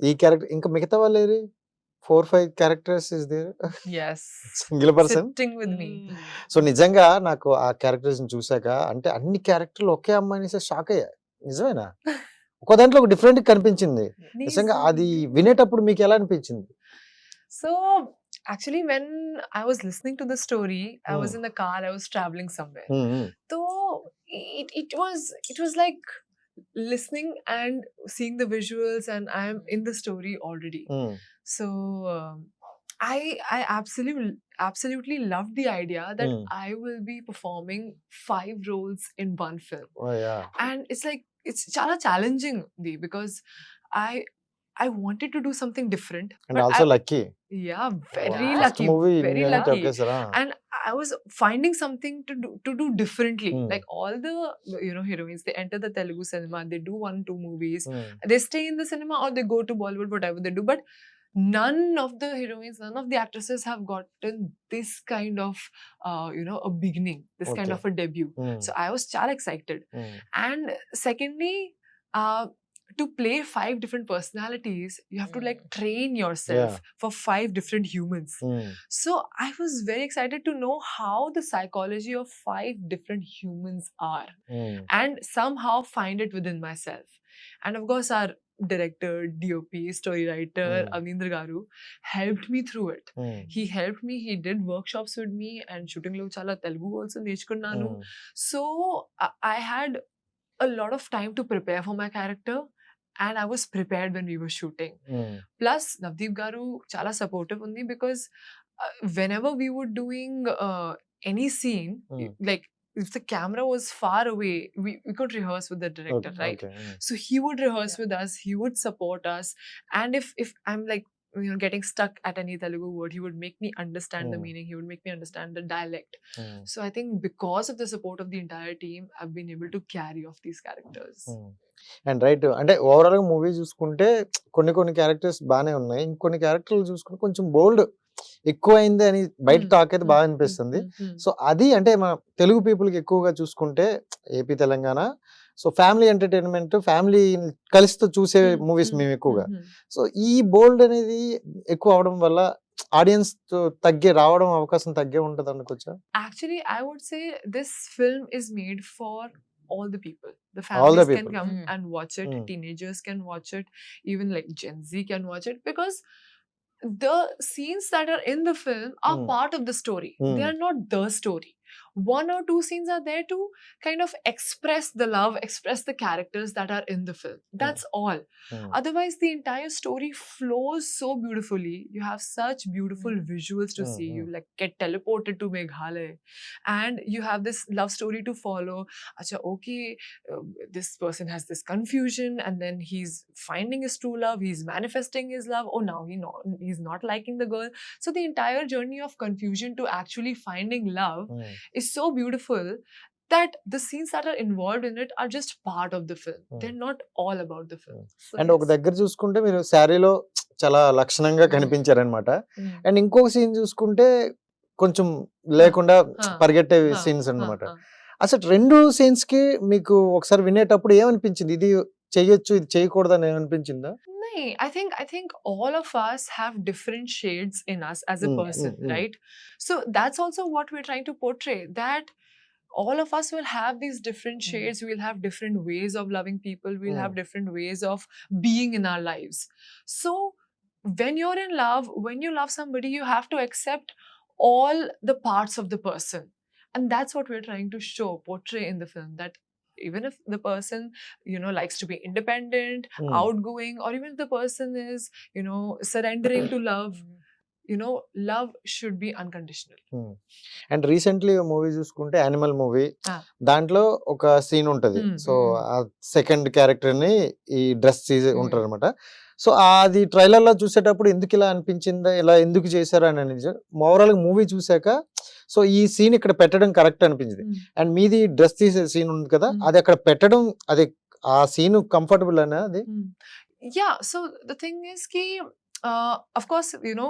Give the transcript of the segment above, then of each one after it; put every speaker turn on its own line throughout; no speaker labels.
ఈ క్యారెక్టర్ ఇంకా మిగతా వాళ్ళు ఏరి four five characters is there?
yes
single person?
sitting with me
so నిజంగా నాకు ఆ క్యారెక్టర్స్ చూసాక అంటే అన్ని క్యారెక్టర్లు ఒకే అమ్మాయిని షాక్ అయ్యా. నిజమేనా? ఒక దాంట్లో ఒక డిఫరెంట్ కనిపించింది. నిజంగా అది వినేటప్పుడు మీకు ఎలా అనిపించింది?
So actually, when I was listening to the story, I was
Hmm.
in the car. I was traveling somewhere.
Um,
So it it was it was like listening and seeing the visuals and i'm in the story already
mm.
so um, i i absolutely absolutely love the idea that
mm.
i will be performing five roles in one film
oh yeah
and it's like it's chala challenging me because i I wanted to do something different. And
also
I,
lucky.
Yeah, very
wow.
lucky.
First movie
very lucky. And I was finding something to do to do differently.
Mm.
Like all the you know heroines, they enter the Telugu cinema, they do one two movies,
mm.
they stay in the cinema or they go to Bollywood, whatever they do. But none of the heroines, none of the actresses have gotten this kind of, uh, you know, a beginning, this
okay.
kind of a debut.
Mm.
So I was చాలా excited.
Mm.
And secondly, uh, to play five different personalities, you have to like
mm.
train yourself
yeah.
for five different humans.
Mm.
So I was very excited to know how the psychology of five different humans are
mm.
and somehow find it within myself. And of course, our director, DOP, story writer,
mm.
Garu helped me through it.
Mm.
He helped me, he did workshops with me and shooting Lo Chala Telugu also, Nechkun
Mm.
So I had a lot of time to prepare for my character and I was prepared when we were shooting.
Hmm.
Plus, Navdeep Garu chala supportive undi because uh, whenever we were doing uh, any scene,
hmm.
like if the camera was far away, we, we could rehearse with the director, right?
Hmm.
So he would rehearse with us, he would support us. And if if I'm like you know getting stuck at any Telugu word, he would make me understand the
Mm.
meaning. He would make me understand the dialect.
Um,
So I think because of the support of the entire team, I've been able to carry off these characters.
And right అంటే ఓవరాల్గా movie చూసుకుంటే కొన్ని కొన్ని characters బానే ఉన్నాయి ఇంకొన్ని క్యారెక్టర్లు చూసుకుంటే కొంచెం బోల్డ్ ఎక్కువ అయింది అని బయట
Hmm,
టాక్ అయితే
Mm,
బాగా
mm,
అనిపిస్తుంది
mm, mm.
సో అది అంటే మన తెలుగు పీపుల్కి ఎక్కువగా చూసుకుంటే AP Telangana so family entertainment family కలిసితో చూసే
Mm,
మూవీస్
mm,
మేము ఎక్కువగా
mm, mm.
సో ఈ బోల్డ్ అనేది ఎక్కువ అవడం వల్ల ఆడియన్స్ తగ్గే రావడం అవకాశం తగ్గే ఉంటది అనుకోవచ్చా
Actually, I would say this film is made for all the people. The
All the
families can
people.
come
Mm.
and watch it.
Mm.
Teenagers can watch it. Even like Gen Z can watch it because the scenes that are in the film are
Mm.
part of the story. They
Mm.
are not the story. One or two scenes are there to kind of express the love, express the characters that are in the film. That's all.
Hmm.
Otherwise, the entire story flows so beautifully. You have such beautiful
Mm.
visuals to see. You like get teleported to Meghalaya, and you have this love story to follow. Acha, okay, uh, this person has this confusion, and then he's finding his true love. He's manifesting his love. Oh, now he not he's not liking the girl. So the entire journey of confusion to actually finding love
Hmm.
Is so beautiful that the scenes that are involved in it are just part of the film.
Mm.
They're not all about the film. So
and ఒక. దగ్గర చూసుకుంటే మీరు శారీలో చాలా లక్షణంగా
Hmm.
కనిపించారనమాట
Mm.
And ఇంకొక scene చూసుకుంటే కొంచెం లేకుండా. పరిగెట్టే సీన్స్
huh.
అసలు రెండు సీన్స్కి మీకు ఒకసారి వినేటప్పుడు ఏమనిపించింది ఇది చెయ్యొచ్చు ఇది చేయకూడదు అని ఏమనిపించిందా
I think I think all of us have different shades in us as a
Mm, mm,
person,
mm.
right? So that's also what we're trying to portray that all of us will have these different
Mm.
shades we'll have different ways of loving people we'll have
Mm.
different ways of being in our lives so when you're in love when you love somebody you have to accept all the parts of the person and that's what we're trying to show portray in the film that even if the person you know likes to be independent
Hmm.
outgoing or even if the person is you know surrendering to love you know love should be unconditional
and recently movie చూసుకుంటే Animal movie
Ah.
దాంట్లో ఒక scene ఉంటది
Mm,
so
mm.
ఆ second క్యారెక్టర్ని ఈ dress
Mm.
ఉంటారు అనమాట so అది ట్రైలర్లో చూసేటప్పుడు ఎందుకు ఇలా అనిపించిందా ఇలా ఎందుకు చేశారు అని ఓవరాల్ మూవీ చూసాక సో ఈ సీన్ ఇక్కడ పెట్టడం కరెక్ట్ అనిపించింది
Mm.
అండ్ మీది డ్రెస్ తీసే సీన్ ఉంది కదా
Mm.
అది అక్కడ పెట్టడం అది ఆ సీన్ కంఫర్టబుల్ అనే అది
Mm. Yeah, so the thing is ki uh, of course you know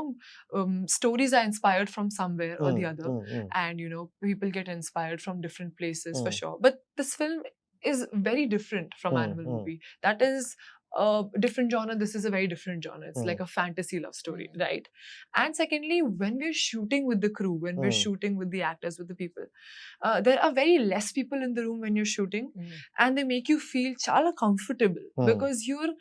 um, stories are inspired from somewhere or the
Mm,
other
mm, mm,
and you know people get inspired from different places for
Mm.
sure but this film is very different from
Mm,
animal
mm.
movie that is uh, different genre. This is a very different genre. It's
Mm.
like a fantasy love story, right? And secondly, when we're shooting with the crew, when we're
Mm.
shooting with the actors, with the people, uh, there are very less people in the room when you're shooting, and they make you feel chala comfortable
Mm.
because you're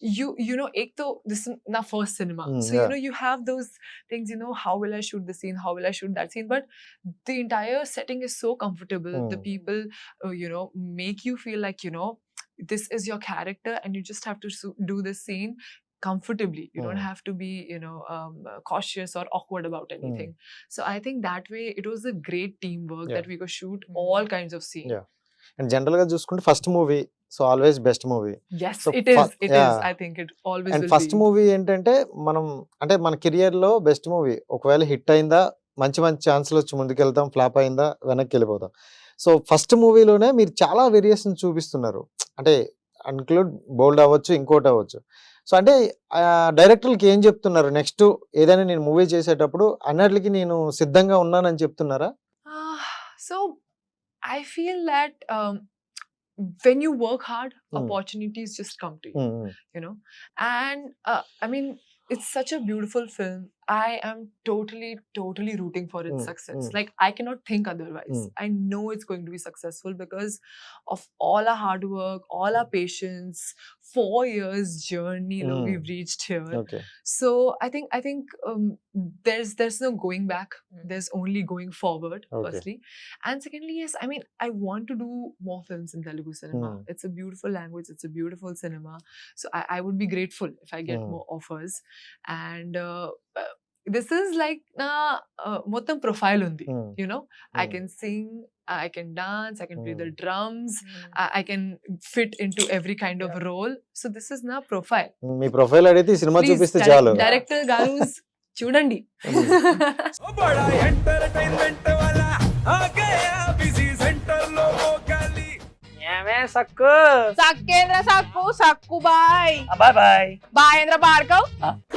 you you know ek to this is my first cinema
Mm,
so
yeah.
you know you have those things you know how will i shoot the scene how will i shoot that scene but the entire setting is so comfortable the
Mm.
people uh, you know make you feel like you know this is your character and you just have to do this scene comfortably you don't
Mm.
have to be you know um, uh, cautious or awkward about anything so i think that way it was a great teamwork
Yeah.
that we could shoot
Mm.
all kinds of scenes
Yeah. And జనరల్గా చూసుకుంటే first movie so always best movie
yes
So
it is
fa-
it is
yeah.
i think it always
and
first.
Movie ఏంటంటే మనం అంటే మన కెరియర్లో best movie ఒకవేళ hit అయిందా మంచి మంచి ఛాన్స్లు వచ్చి ముందుకెళ్తాం ఫ్లాప్ అయిందా వెనక్కి వెళ్ళిపోతాం సో ఫస్ట్ మూవీలోనే మీరు చాలా వేరియేషన్ చూపిస్తున్నారు. అంటే అన్క్లూడ్ బోల్డ్ అవ్వచ్చు ఇంకోటి అవ్వచ్చు. సో అంటే డైరెక్టర్లకి ఏం చెప్తున్నారు? నెక్స్ట్ ఏదైనా నేను మూవీ చేసేటప్పుడు అన్నిటికి నేను సిద్ధంగా ఉన్నానని చెప్తున్నారా?
I feel that um, when you work hard,
Mm.
opportunities just come to you,
um,
you know. And uh, I mean, it's such a beautiful film. I am totally, totally rooting for its
Mm,
success.
mm.
Like I cannot think otherwise.
Mm.
I know it's going to be successful because of all our hard work, all our patience, four years journey that
Mm.
we've reached here.
Okay
So I think I think um, there's there's no going back.
Mm.
There's only going forward.
Okay.
Firstly, and secondly, yes, I mean I want to do more films in Telugu cinema.
Mm.
It's a beautiful language. It's a beautiful cinema. So I, I would be grateful if I get
Mm.
more offers. And uh, uh, this is like na uh, మొత్తం profile undi.
Um,
You know, I
Mm.
can sing. I can dance, I can play the
hmm.
drums, hmm. I can fit into every kind of role. So this is నా profile.
Hmm, మీ profile అడిగితే cinema చూపిస్తే చాలు.
Director గారు చూడండి.
సక్కు?
సక్కేంద్ర సక్కు సక్కు బాయ్.
Bye bye.
బాయేంద్ర బాడ్కవ్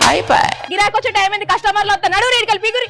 హాయ్ బాయ్.
గిరాకొచ్చే టైం ఏంది? కస్టమర్లు వస్తా నడు రేడికల్ పిగురి.